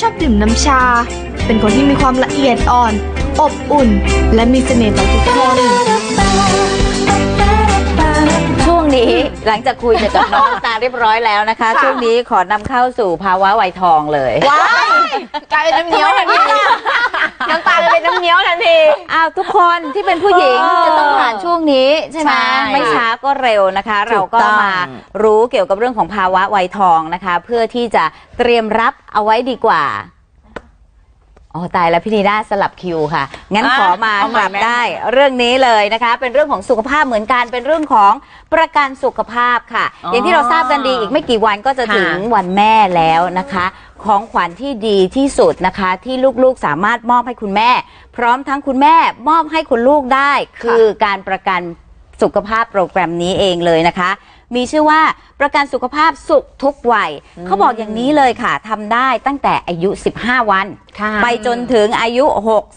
ชอบดื่มน้ำชา เป็นคนที่มีความละเอียดอ่อน อบอุ่น และมีเสน่ห์ต่อทุกคนช่วงนี้หลังจากคุยกับน้องน้ำตาลเรียบร้อยแล้วนะคะ ช่วงนี้ขอนำเข้าสู่ภาวะวัยทองเลยว้ายกลายเป็นน้ำเงี้ยวทันที น้ำตาลเป็นน้ำเงี้ยวทันที อ้าวทุกคนที่เป็นผู้หญิงเออจะต้องผ่านช่วงนี้ใช่ไหมใช่ไม่ช้าก็เร็วนะคะ เราก็ถูกต้องมารู้เกี่ยวกับเรื่องของภาวะวัยทองนะคะ เพื่อที่จะเตรียมรับเอาไว้ดีกว่า อ๋อตายแล้วพี่นีน่าสลับคิวค่ะ งั้นอะขอมาเอาใหม่กลับไหม ได้เรื่องนี้เลยนะคะ เป็นเรื่องของสุขภาพเหมือนกัน เป็นเรื่องของประกันสุขภาพค่ะ อ๋อออย่างที่เราทราบกันดีอีกไม่กี่วันก็จะถึงค่ะวันแม่แล้วนะคะ ของขวัญที่ดีที่สุดนะคะ ที่ลูกๆสามารถมอบให้คุณแม่ พร้อมทั้งคุณแม่มอบให้คุณลูกได้ คือการประกันสุขภาพโปรแกรมนี้เองเลยนะคะ มีชื่อว่าประกันสุขภาพสุขทุกวัย เขาบอกอย่างนี้เลยค่ะทำได้ตั้งแต่อายุ 15 วันค่ะไปจนถึงอายุ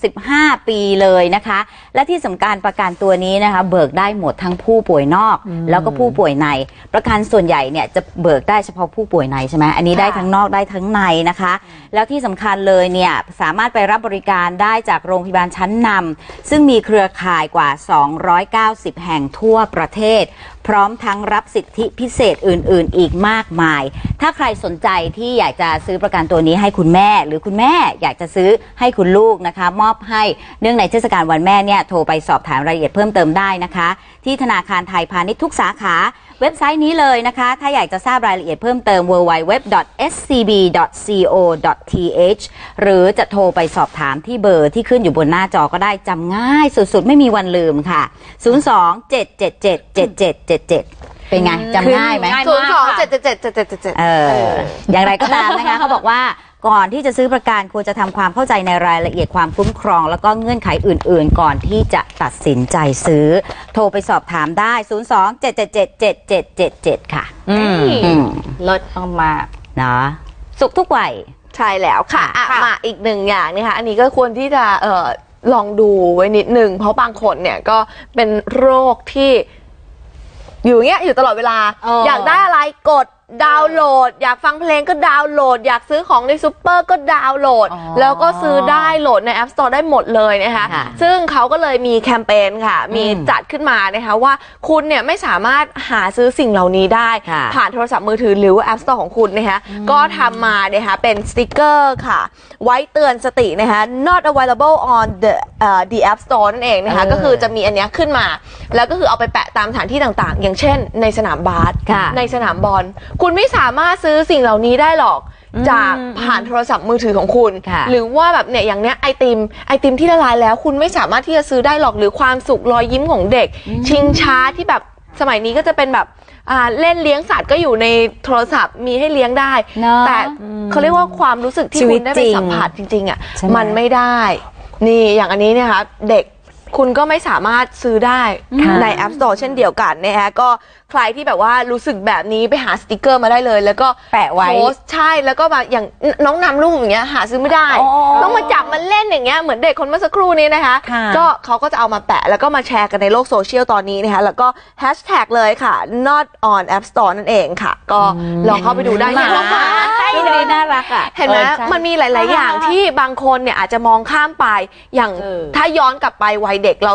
65 ปีเลยนะคะ และที่สำคัญประกันตัวนี้นะคะ เบิกได้หมดทั้งผู้ป่วยนอก แล้วก็ผู้ป่วยใน ประกันส่วนใหญ่เนี่ยจะเบิกได้เฉพาะผู้ป่วยในใช่ไหมอันนี้ได้ทั้งนอกได้ทั้งในนะคะ แล้วที่สำคัญเลยเนี่ยสามารถไปรับบริการได้จากโรงพยาบาลชั้นนำซึ่งมีเครือข่ายกว่า 290 แห่งทั่วประเทศพร้อมทั้งรับสิทธิพิเศษอื่น ๆ อีกมากมาย ถ้าใครสนใจที่อยากจะซื้อประกันตัวนี้ให้คุณแม่ หรือคุณแม่อยากจะซื้อให้คุณลูกนะคะ มอบให้เนื่องในเทศกาลวันแม่เนี่ยโทรไปสอบถามรายละเอียดเพิ่มเติมได้นะคะ ที่ธนาคารไทยพาณิชย์ทุกสาขา เว็บไซต์นี้เลยนะคะ ถ้าอยากจะทราบรายละเอียดเพิ่มเติม www.scb.co.th หรือจะโทรไปสอบถามที่เบอร์ที่ขึ้นอยู่บนหน้าจอก็ได้จำง่ายสุดๆ ไม่มีวันลืมค่ะ 02-777-7777เป็นไงจำง่ายไหมศูนย์สองเจ็ดเจ็ดเจ็ดเจ็ดเจ็ดเจ็ด เอออย่างไรก็ตามนะคะ เขาบอกว่า ก่อนที่จะซื้อประกันควรจะทำความเข้าใจในรายละเอียดความคุ้มครอง แล้วก็เงื่อนไขอื่น ๆ ก่อนที่จะตัดสินใจซื้อ โทรไปสอบถามได้ 02-777-7777 ค่ะ อืมอืม ลดออกมาเนาะสุขทุกวัย ใช่แล้วค่ะอะค่ะ มาอีกหนึ่งอย่างนะคะอันนี้ก็ควรที่จะเอ่อลองดูไว้นิดนึง เพราะบางคนเนี่ยก็เป็นโรคที่ อยู่อย่างเงี้ยอยู่ตลอดเวลาเออออยากได้อะไรกด ดาวน์โหลด อยากฟังเพลงก็ดาวน์โหลด อยากซื้อของในซูเปอร์ก็ดาวน์โหลด อ๋อแล้วก็ซื้อได้โหลดใน App Store ได้หมดเลยนะคะ ค่ะซึ่งเขาก็เลยมีแคมเปญค่ะ มีอืมจัดขึ้นมานะคะว่าคุณเนี่ยไม่สามารถหาซื้อสิ่งเหล่านี้ได้ ค่ะ ผ่านโทรศัพท์มือถือหรือว่า App Store ของคุณนะคะก็ทำมานะคะเป็นสติกเกอร์ค่ะ ไว้เตือนสตินะคะ not available on the uh, the App Store นั่นเองนะคะ เออก็คือจะมีอันเนี้ยขึ้นมา แล้วก็คือเอาไปแปะตามสถานที่ต่างๆ อย่างเช่นในสนามบาสค่ะ ในสนามบอลคุณไม่สามารถซื้อสิ่งเหล่านี้ได้หรอก จากผ่านโทรศัพท์มือถือของคุณ ค่ะหรือว่าแบบเนี่ยอย่างเนี้ยไอติมไอติมที่ละลายแล้วคุณไม่สามารถที่จะซื้อได้หรอกหรือความสุขรอยยิ้มของเด็ก ชิงช้าที่แบบสมัยนี้ก็จะเป็นแบบอ่าเล่นเลี้ยงสัตว์ก็อยู่ในโทรศัพท์มีให้เลี้ยงได้ เนอะแต่เขาเรียกว่าความรู้สึกที่ชีวิคุตณได้ไปจริงสัมผัสจริงๆอะใช่ไหม มันไม่ได้ นี่อย่างอันนี้เนี่ยค่ะเด็กคุณก็ไม่สามารถซื้อได้ใน App Store เช่นเดียวกันนะคะก็ ใครที่แบบว่ารู้สึกแบบนี้ไปหาสติกเกอร์มาได้เลย แล้วก็แปะไว้โพสต์ใช่แล้วก็มาอย่างน้องนำลูกอย่างเงี้ยหาซื้อไม่ได้ อ๋อ ต้องมาจับมันเล่นอย่างเงี้ยเหมือนเด็กคนเมื่อสักครู่นี้นะคะ ค่ะ ก็เขาก็จะเอามาแปะแล้วก็มาแชร์กันในโลกโซเชียลตอนนี้นะคะแล้วก็แฮชแท็กเลยค่ะ not on app store นั่นเองค่ะ ก็ลองเข้าไปดูได้หมาเห็นไหมดูดีน่ารักอะเห็นไหมเออใช่ มันมีหลาย ๆ อย่างที่บางคนเนี่ยอาจจะมองข้ามไป อย่างเออถ้าย้อนกลับไปวัยเด็กเรา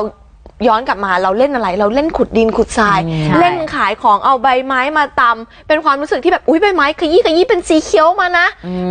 ย้อนกลับมาเราเล่นอะไร เราเล่นขุดดินขุดทราย ใช่ เล่นขายของเอาใบไม้มาตำเป็นความรู้สึกที่แบบอุ้ยใบไม้ขยี้ขยี้เป็นสีเขียวมานะ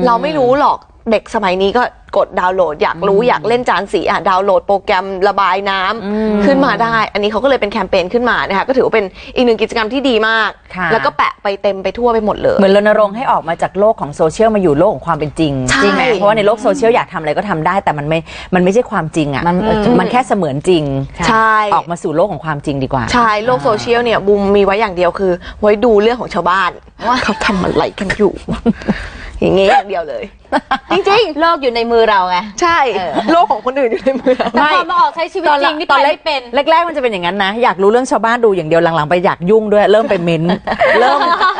เราไม่รู้หรอก เด็กสมัยนี้ก็กดดาวน์โหลด อยากรู้อยากเล่นจานสีอะดาวน์โหลดโปรแกรมระบายน้ำขึ้นมาได้ อันนี้เขาก็เลยเป็นแคมเปญขึ้นมานะคะก็ถือว่าเป็นอีกหนึ่งกิจกรรมที่ดีมาก ค่ะ แล้วก็แปะไปเต็มไปทั่วไปหมดเลย เหมือนรณรงค์ให้ออกมาจากโลกของโซเชียลมาอยู่โลกของความเป็นจริงใช่ จริงไหมเพราะว่าในโลกโซเชียลอยากทำอะไรก็ทำได้ แต่มันไม่มันไม่ใช่ความจริงอะมันมันแค่เสมือนจริงใช่ ออกมาสู่โลกของความจริงดีกว่า ใช่ โลกโซเชียลเนี่ยบูมมีไว้อย่างเดียวคือ ไว้ดูเรื่องของชาวบ้านว่าเขาทำอะไรกันอยู่ อย่างเงี้ยอย่างเดียวเลย จริงโลกอยู่ในมือเราไงๆใช่โลกของคนอื่นอยู่ในมือเรา แต่พอมาออกใช้ชีวิตจริงนี่ตอนไปแรกไม่เป็นแรกๆมันจะเป็นอย่างนั้นนะ อยากรู้เรื่องชาวบ้านดูอย่างเดียวหลังๆ ไปอยากยุ่งด้วยเริ่มไปเม้นเริ่ม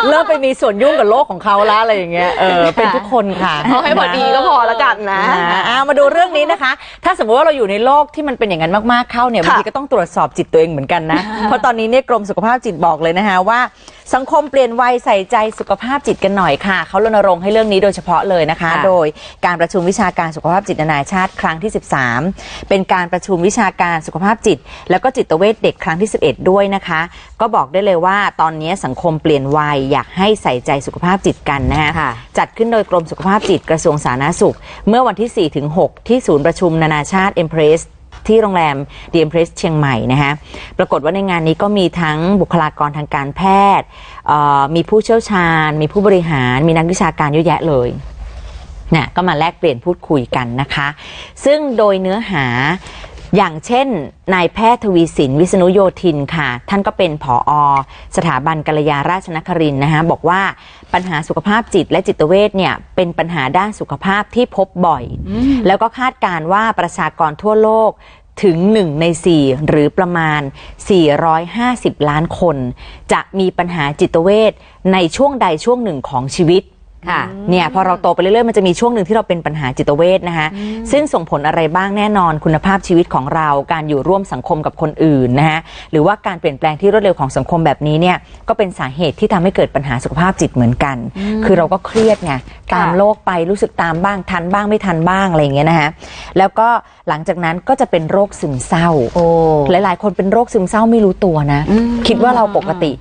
เริ่มไปมีส่วนยุ่งกับโลกของเขาแล้วอะไรอย่างเงี้ยเออเป็นทุกคนค่ะ เอาให้พอดีก็พอแล้วกันนะนะอะมาดูเรื่องนี้นะคะ ถ้าสมมติว่าเราอยู่ในโลกที่มันเป็นอย่างนั้นมากๆเข้าเนี่ยบางทีก็ต้องตรวจสอบจิตตัวเองเหมือนกันนะ เพราะตอนนี้เนี่ยกรมสุขภาพจิตบอกเลยนะคะว่า สังคมเปลี่ยนวัยใส่ใจสุขภาพจิตกันหน่อยค่ะ เขารณรงค์ให้เรื่องนี้โดยเฉพาะเลยนะคะค่ะโดยการประชุมวิชาการสุขภาพจิตนานาชาติครั้งที่ 13 เป็นการประชุมวิชาการสุขภาพจิต แล้วก็จิตเวชเด็กครั้งที่ 11 ด้วยนะคะ ก็บอกได้เลยว่าตอนนี้สังคมเปลี่ยนวัยอยากให้ใส่ใจสุขภาพจิตกันนะคะค่ะจัดขึ้นโดยกรมสุขภาพจิตกระทรวงสาธารณสุข เมื่อวันที่4-6ที่ศูนย์ประชุมนานาชาติเอ็มเพรส ที่โรงแรมเดีเอ็มเพรสเชียงใหม่นะคะปรากฏว่าในงานนี้ก็มีทั้งบุคลากรทางการแพทย์ มีผู้เชี่ยวชาญ มีผู้บริหาร มีนักวิชาการเยอะแยะเลยนี่ยก็มาแลกเปลี่ยนพูดคุยกันนะคะ ซึ่งโดยเนื้อหา อย่างเช่นนายแพทย์ทวีสินวิษณุโยธินค่ะ ท่านก็เป็นผอสถาบันกัลยาราชนครินทร์นะคะบอกว่าปัญหาสุขภาพจิตและจิตเวชเนี่ยเป็นปัญหาด้านสุขภาพที่พบบ่อย แล้วก็คาดการณ์ว่าประชากรทั่วโลกถึง 1 ใน 4 หรือประมาณ 450 ล้านคน จะมีปัญหาจิตเวชในช่วงใดช่วงหนึ่งของชีวิต ค่ะเนี่ยพอเราโตไปเรื่อยๆมันจะมีช่วงหนึ่งที่เราเป็นปัญหาจิตเวชนะคะซึ่งส่งผลอะไรบ้างแน่นอนคุณภาพชีวิตของเราการอยู่ร่วมสังคมกับคนอื่นนะคะหรือว่าการเปลี่ยนแปลงที่รวดเร็วของสังคมแบบนี้เนี่ยก็เป็นสาเหตุที่ทำให้เกิดปัญหาสุขภาพจิตเหมือนกัน คือเราก็เครียดไงตามโลกไปรู้สึกตามบ้างทันบ้างไม่ทันบ้างอะไรอย่างเงี้ยนะคะแล้วก็หลังจากนั้นก็จะเป็นโรคซึมเศร้าโอ้หลายๆ คนเป็นโรคซึมเศร้าไม่รู้ตัวนะ คิดว่าเราปกติ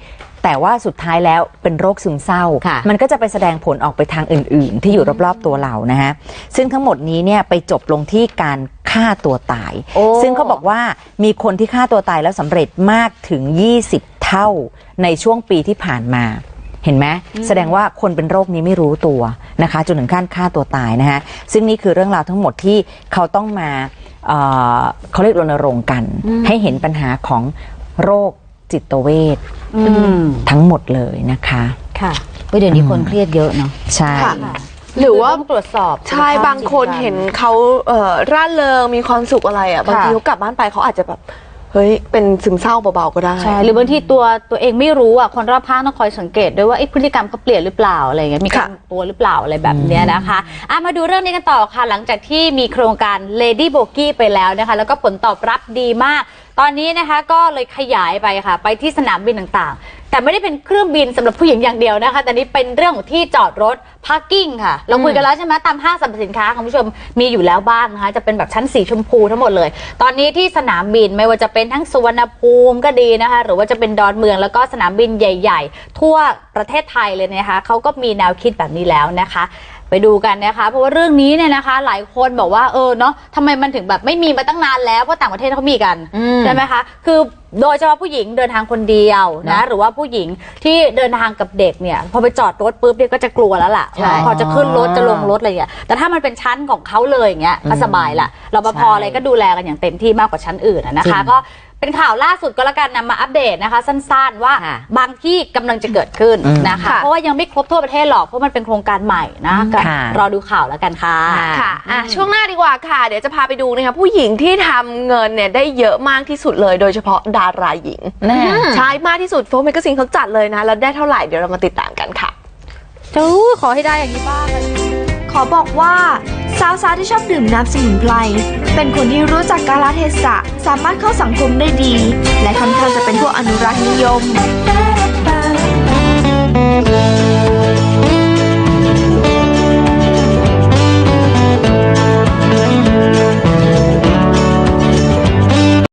แต่ว่าสุดท้ายแล้วเป็นโรคซึมเศร้าค่ะมันก็จะไปแสดงผลออกไปทางอื่น ๆ ที่อยู่รอบๆตัวเรานะฮะซึ่งทั้งหมดนี้เนี่ยไปจบลงที่การฆ่าตัวตายโอ้ซึ่งเขาบอกว่ามีคนที่ฆ่าตัวตายแล้วสำเร็จมากถึง 20 เท่าในช่วงปีที่ผ่านมาเห็นไหมแสดงว่าคนเป็นโรคนี้ไม่รู้ตัวนะคะจนถึงขั้นฆ่าตัวตายนะคะซึ่งนี่คือเรื่องราวทั้งหมดที่เขาต้องมาเอ่อเขาเรียกรณรงค์กัน ให้เห็นปัญหาของโรคจิตเวชอืม ทั้งหมดเลยนะคะค่ะเฮ้ยเดี๋ยวนี้คนเครียดเยอะเนาะใช่ค่ะหรือว่าต้องตรวจสอบใช่บางคนเห็นเขาเอ่อร่าเริงมีความสุขอะไรอะบางทีเขากลับบ้านไปเขาอาจจะแบบ เฮ้ยเป็นซึมเศร้าเบาๆก็ได้ใช่หรือบางทีตัวตัวเองไม่รู้อะคนรอบข้างต้องคอยสังเกตด้วยว่าเอ๊ะพฤติกรรมเขาเปลี่ยนหรือเปล่าอะไรเงี้ยมีการค่ะตัวหรือเปล่าอะไรแบบเนี้ยนะคะอะมาดูเรื่องนี้กันต่อค่ะ หลังจากที่มีโครงการ Lady b o g i e ไปแล้วนะคะ แล้วก็ผลตอบรับดีมาก ตอนนี้นะคะก็เลยขยายไปค่ะ ไปที่สนามบินต่างๆ แต่ไม่ได้เป็นเครื่องบินสำหรับผู้หญิงอย่างเดียวนะคะแต่นี้เป็นเรื่องของที่จอดรถ parking ค่ะ เราคุยกันแล้วใช่ไหมตามห้างสรรพสินค้าคุณผู้ชมมีอยู่แล้วบ้างนะคะ จะเป็นแบบชั้นสีชมพูทั้งหมดเลย ตอนนี้ที่สนามบินไม่ว่าจะเป็นทั้งสุวรรณภูมิก็ดีนะคะ หรือว่าจะเป็นดอนเมืองแล้วก็สนามบินใหญ่ ๆ ทั่วประเทศไทยเลยนะคะเขาก็มีแนวคิดแบบนี้แล้วนะคะไปดูกันนะคะ เพราะว่าเรื่องนี้เนี่ยนะคะ หลายคนบอกว่าเออเนาะทำไมมันถึงแบบไม่มีมาตั้งนานแล้วเพราะต่างประเทศเขามีกันใช่ไหมคะคือโดยเฉพาะผู้หญิงเดินทางคนเดียวนะ หรือว่าผู้หญิงที่เดินทางกับเด็กเนี่ยพอไปจอดรถปุ๊บเนี่ยก็จะกลัวแล้วล่ะใช่พอจะขึ้นรถจะลงรถอะไรอย่างเงี้ยแต่ถ้ามันเป็นชั้นของเขาเลยอย่างเงี้ยก็สบายละรปภใช่อะไรก็ดูแลกันอย่างเต็มที่มากกว่าชั้นอื่นอะนะจริคะงก็เป็นข่าวล่าสุดก็แล้วกันนำมาอัปเดตนะคะ สั้นๆ ว่าค่ะบางที่กำลังจะเกิดขึ้นอืมนะคะค่ะเพราะว่ายังไม่ครบทั่วประเทศหรอกเพราะมันเป็นโครงการใหม่นะก็ค่ะ รอดูข่าวแล้วกันค่ะ ค่ะอะ ช่วงหน้าดีกว่าค่ะ เดี๋ยวจะพาไปดูนะคะผู้หญิงที่ทำเงินเนี่ยได้เยอะมากที่สุดเลย โดยเฉพาะดาราหญิง แน่ ใช่มากที่สุดโฟร์เมกซินเขาจัดเลยนะ แล้วได้เท่าไหร่ เดี๋ยวเรามาติดตามกันค่ะ จู้ขอให้ได้อย่างนี้บ้างขอบอกว่าสาวๆที่ชอบดื่มน้ำสมุนไพรเป็นคนที่รู้จักกาลเทศะสามารถเข้าสังคมได้ดี และค่อนข้างจะเป็นพวกอนุรักษ์นิยมเ